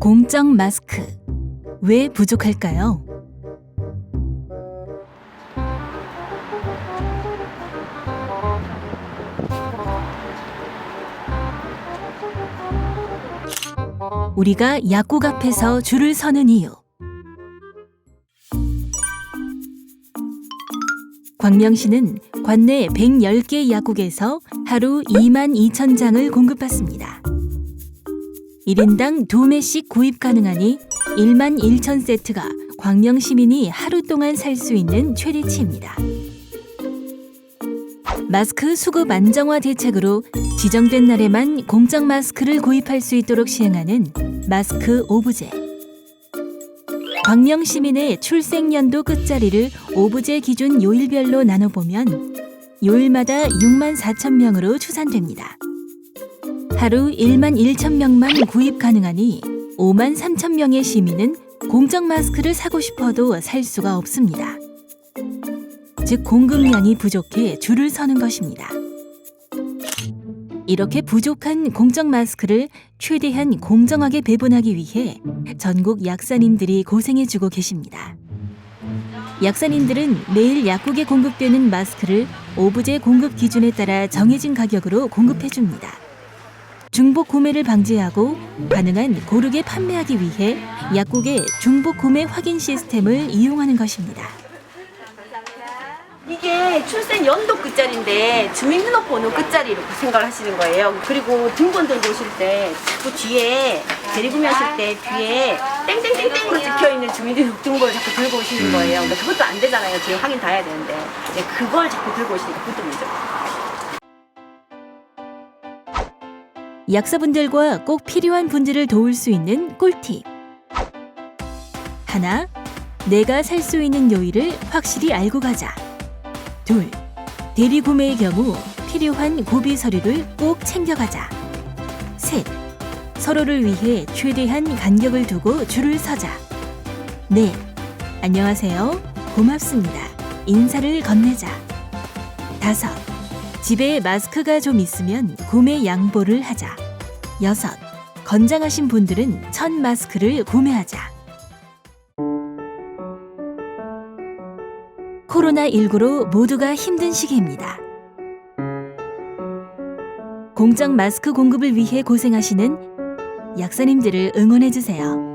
공적 마스크. 왜 부족할까요? 우리가 약국 앞에서 줄을 서는 이유. 광명시는 관내 110개 약국에서 하루 2만 2천 장을 공급받습니다. 1인당 2매씩 구입 가능하니 1만 1천 세트가 광명 시민이 하루 동안 살 수 있는 최대치입니다. 마스크 수급 안정화 대책으로 지정된 날에만 공적 마스크를 구입할 수 있도록 시행하는 마스크 오브제. 광명 시민의 출생 연도 끝자리를 오브제 기준 요일별로 나눠보면 요일마다 6만 4천 명으로 추산됩니다. 하루 1만 1천 명만 구입 가능하니 5만 3천 명의 시민은 공적 마스크를 사고 싶어도 살 수가 없습니다. 즉 공급량이 부족해 줄을 서는 것입니다. 이렇게 부족한 공적 마스크를 최대한 공정하게 배분하기 위해 전국 약사님들이 고생해주고 계십니다. 약사님들은 매일 약국에 공급되는 마스크를 오브제 공급 기준에 따라 정해진 가격으로 공급해줍니다. 중복 구매를 방지하고 가능한 고르게 판매하기 위해 약국의 중복 구매 확인 시스템을 이용하는 것입니다. 이게 출생 연도 끝자리인데 주민등록 번호 끝자리로 생각을 하시는 거예요. 그리고 등본 들고 오실 때 자꾸 뒤에 재리구매하실 때 뒤에 땡땡땡땡으로 찍혀있는 주민등록 등본을 자꾸 들고 오시는 거예요. 근데 그것도 안 되잖아요. 저희 확인 다 해야 되는데. 그걸 자꾸 들고 오시니까 그것도 문제고. 약사분들과 꼭 필요한 분들을 도울 수 있는 꿀팁. 하나, 내가 살 수 있는 요일을 확실히 알고 가자. 둘, 대리 구매의 경우 필요한 고비 서류를 꼭 챙겨가자. 셋, 서로를 위해 최대한 간격을 두고 줄을 서자. 넷, 안녕하세요. 고맙습니다. 인사를 건네자. 다섯, 집에 마스크가 좀 있으면 구매 양보를 하자. 여섯, 건장하신 분들은 첫 마스크를 구매하자. 코로나19로 모두가 힘든 시기입니다. 공적 마스크 공급을 위해 고생하시는 약사님들을 응원해주세요.